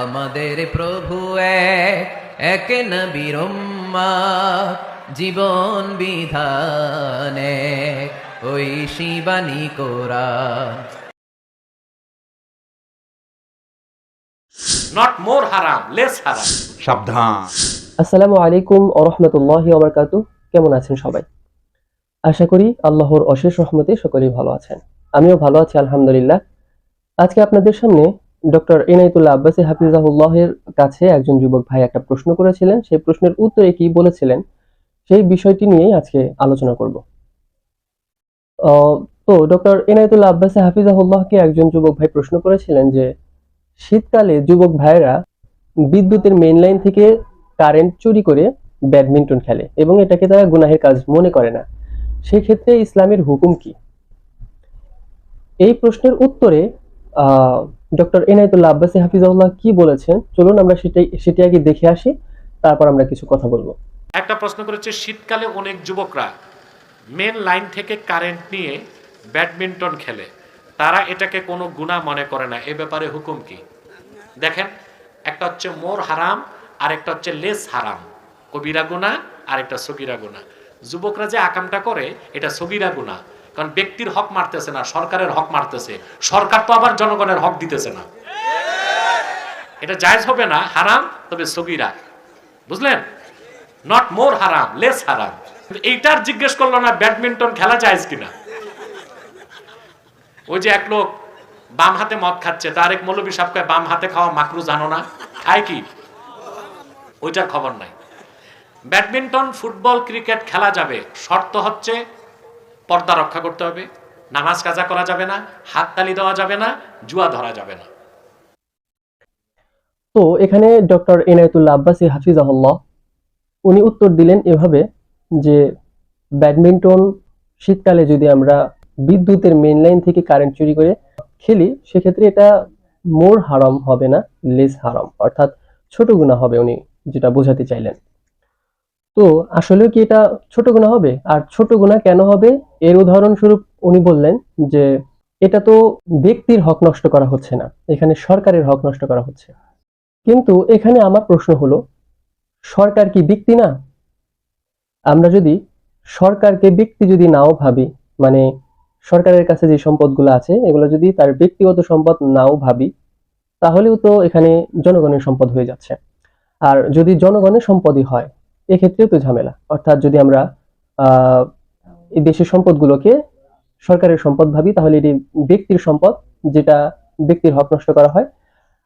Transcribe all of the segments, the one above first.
আমাদের প্রভু এক এক নবীর জীবন বিধানে ওই শিবানী কোরআন। নট মোর হারাম লেস হারাম সাবধান। আসসালামু আলাইকুম ওরহমতুল্লাহি ওবরকাতু কেমন আছেন সবাই? আশা করি আল্লাহর অশেষ রহমতে সকলেই ভালো আছেন। আমিও ভালো আছি আলহামদুলিল্লাহ। আজকে আপনাদের সামনে ডক্টর এনায়তুল্লাহ আব্বাসী হাফিজাহুল্লাহের কাছে একজন যুবক ভাই একটা প্রশ্ন করেছিলেন। সেই প্রশ্নের উত্তরে কি বলেছিলেন? সেই বিষয়টি নিয়েই আজকে আলোচনা করব। তো ডক্টর এনায়তুল্লাহ আব্বাসী হাফিজাহুল্লাহকে একজন যুবক ভাই প্রশ্ন করেছিলেন যে, শীতকালে যুবক ভাইয়েরা বিদ্যুতের মেইন লাইন থেকে কারেন্ট চুরি করে ব্যাডমিন্টন খেলে এবং এটাকে তারা গুনাহের কাজ মনে করে না। সেক্ষেত্রে ইসলামের হুকুম কি? এই প্রশ্নের উত্তরে ডক্টর এনায়তুল্লাহ আব্বাসী হাফিজাউল্লাহ কি বলেছেন? চলুন আমরা সেটাই সেটি আগে দেখে আসি, তারপর আমরা কিছু কথা বলব। একটা প্রশ্ন করেছে, শীতকালে অনেক যুবকরা মেন লাইন থেকে কারেন্ট নিয়ে ব্যাডমিন্টন খেলে। তারা এটাকে কোনো গুণা মনে করে না। এ ব্যাপারে হুকুম কি? দেখেন, একটা হচ্ছে মোর হারাম আর একটা হচ্ছে লেস হারাম। কবিরা গুণা আর একটা সগিরা গুণা। যুবকরা যে আকামটা করে, এটা সগিরা গুণা। কারণ ব্যক্তির হক মারতেছে না সরকারের হক মারতেছে। সরকার তো আবার জনগণের হক দিতেছে না। এটা জায়েজ হবে না হারাম তবে সগিরা। বুঝলেন? নট মোর হারাম লেস হারাম এইটার জিজ্ঞেস করল না ব্যাডমিন্টন খেলা জায়েজ কিনা? ওই যে এক লোক বাম হাতে মদ খাচ্ছে তার এক মৌলবী সাহেব কয়, বাম হাতে খাওয়া মাকরু জানো না খায় কি? ওইটার খবর নাই। ব্যাডমিন্টন ফুটবল ক্রিকেট খেলা যাবে। শর্ত হচ্ছে পর্দা রক্ষা করতে হবে, নামাজ কাজা করা যাবে না, হাততালি দেওয়া যাবে না, জুয়া ধরা যাবে না। তো এখানে ডক্টর এনায়তুল্লাহ আব্বাসী হাফিজ হাফিজাহুল্লাহ, উনি উত্তর দিলেন এভাবে যে ব্যাডমিন্টন শীতকালে যদি আমরা বিদ্যুতের মেন লাইন থেকে কারেন্ট চুরি করে খেলি, সেক্ষেত্রে এটা মোর হারাম হবে না লেস হারাম। অর্থাৎ ছোট গুণা হবে উনি যেটা বোঝাতে চাইলেন। তো আসলে কি এটা ছোট গুণা হবে? আর ছোট গুণা কেন হবে? এর উদাহরণস্বরূপ উনি বললেন যে, এটা তো ব্যক্তির হক নষ্ট করা হচ্ছে না, এখানে সরকারের হক নষ্ট করা হচ্ছে। কিন্তু এখানে আমার প্রশ্ন হলো, সরকার কি ব্যক্তি না? আমরা যদি সরকারকে ব্যক্তি যদি নাও ভাবি মানে সরকারের কাছে যে সম্পদগুলো আছে, এগুলো যদি তার ব্যক্তিগত সম্পদ নাও ভাবি, তাহলেও তো এখানে জনগণের সম্পদ হয়ে যাচ্ছে। আর যদি জনগণের সম্পদই হয় এক্ষেত্রেও তো ঝামেলা। অর্থাৎ যদি আমরা এই দেশের সম্পদগুলোকে সরকারের সম্পদ ভাবি, তাহলে এটি ব্যক্তির সম্পদ, যেটা ব্যক্তির হক নষ্ট করা হয়।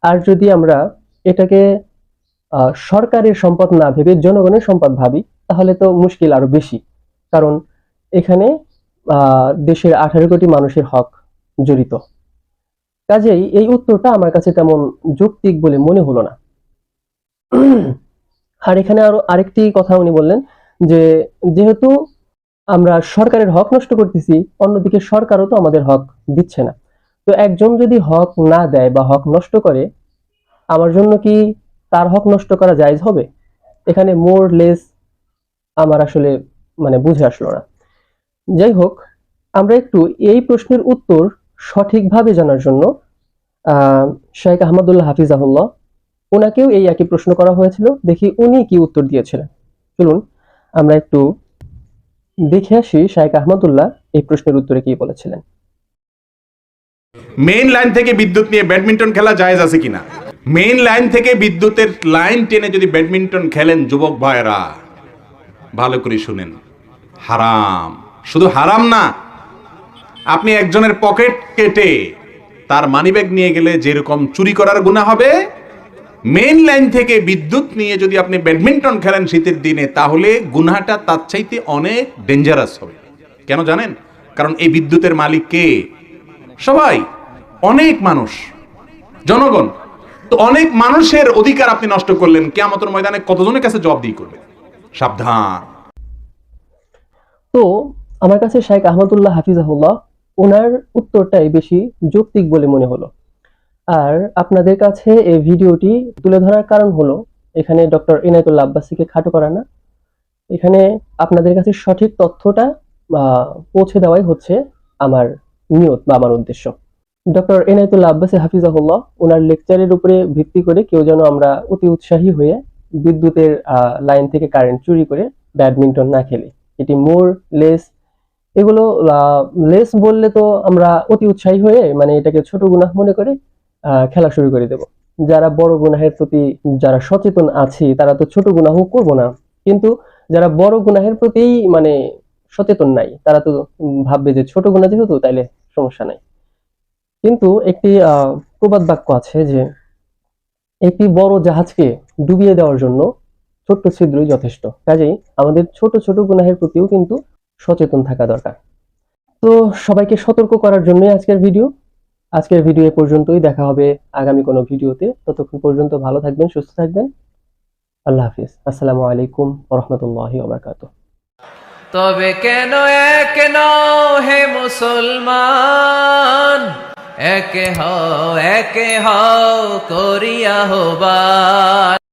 আর যদি আমরা এটাকে সরকারের সম্পদ না ভেবে জনগণের সম্পদ ভাবি, তাহলে তো মুশকিল আরও বেশি। কারণ এখানে দেশের আঠারো কোটি মানুষের হক জড়িত। কাজেই এই উত্তরটা আমার কাছে তেমন যৌক্তিক বলে মনে হলো না। আর এখানে আরও আরেকটি কথা উনি বললেন যে, যেহেতু আমরা সরকারের হক নষ্ট করতেছি, অন্যদিকে সরকারও তো আমাদের হক দিচ্ছে না। তো একজন যদি হক না দেয় বা হক নষ্ট করে, আমার জন্য কি তার হক নষ্ট করা জায়েজ হবে? এখানে মোর লেস আমার আসলে মানে বুঝে আসলো না। যাই হোক, আমরা একটু এই প্রশ্নের উত্তর সঠিকভাবে জানার জন্য শেখ আহমদুল্লাহ হাফিজ হাফিজাহুল্লাহ ওনাকেও এই একই প্রশ্ন করা হয়েছিল। দেখি উনি কি উত্তর দিয়েছিলেন। চলুন, আমরা একটু দেখে আসি শাইখ আহমদুল্লাহ এই প্রশ্নের উত্তরে কি বলেছিলেন। মেইন লাইন থেকে বিদ্যুৎ নিয়ে ব্যাডমিন্টন খেলা জায়েজ আছে কিনা? মেইন লাইন থেকে বিদ্যুতের লাইন টেনে যদি ব্যাডমিন্টন খেলেন যুবক ভাইরা ভালো করে শুনেন। হারাম। শুধু হারাম না, আপনি একজনের পকেট কেটে তার মানিব্যাগ নিয়ে গেলে যেরকম চুরি করার গুণা হবে মেইন লাইন থেকে বিদ্যুৎ নিয়ে যদি আপনি ব্যাডমিন্টন খেলেন শীতের দিনে, তাহলে গুনাটা তার চাইতে অনেক ডেঞ্জারাস হবে। কেন জানেন? কারণ এই বিদ্যুতের মালিক কে? সবাই। অনেক মানুষ। জনগণ। তো অনেক মানুষের অধিকার আপনি নষ্ট করলেন, কেয়ামতের ময়দানে কতজনের কাছে জবাব দিয়ে করবেন? সাবধান। তো আমার কাছে শাইখ আহমদুল্লাহ হাফিজাহুল্লাহ, ওনার উত্তরটাই বেশি যৌক্তিক বলে মনে হলো। আর আপনাদের কাছে এই ভিডিওটি তুলে ধরার কারণ হলো, এখানে ডক্টর ইনায়তুল্লাহ আব্বাসীকে খাটো করা না। এখানে আপনাদের কাছে সঠিক তথ্যটা পৌঁছে দেওয়াই হচ্ছে আমার নিয়ত বা আমার উদ্দেশ্য। ডক্টর এনায়তুল্লাহ আব্বাসী হাফিজাহুল্লাহ, ওনার লেকচারের উপরে ভিত্তি করে কেউ যেন আমরা অতি উৎসাহী হয়ে বিদ্যুতের লাইন থেকে কারেন্ট চুরি করে ব্যাডমিন্টন না খেলি। এটি মোর, লেস, এগুলো লেস বললে তো আমরা অতি উৎসাহী হয়ে মানে এটাকে ছোট গুনাহ মনে করে খেলা শুরু করে দেব। যারা বড় গুনাহের প্রতি যারা সচেতন আছি, তারা তো ছোট গুনাহ করব না। কিন্তু যারা বড় গুনাহের প্রতি মানে সচেতন নাই, তারা তো ভাববে যে ছোট গুনাহ যেহেতু, তাইলে সমস্যা নাই। কিন্তু একটি প্রবাদ বাক্য আছে যে একটি বড় জাহাজকে ডুবিয়ে দেওয়ার জন্য ছোট্ট ছিদ্রই যথেষ্ট। কাজেই আমাদের ছোট ছোট গুনাহের প্রতিও কিন্তু সচেতন থাকা দরকার। তো সবাইকে সতর্ক করার জন্যই আজকের ভিডিও। আজকের ভিডিও এ পর্যন্তই। দেখা হবে আগামী কোনো ভিডিওতে ততক্ষণ পর্যন্ত ভালো থাকবেন, সুস্থ থাকবেন। আল্লাহ হাফিজ। আসসালামু আলাইকুম রহমতুল্লাহি ওবরকাতুহ। তবে কেন এক নও হে মুসলমান? একে হও একে হও করিয়া হবান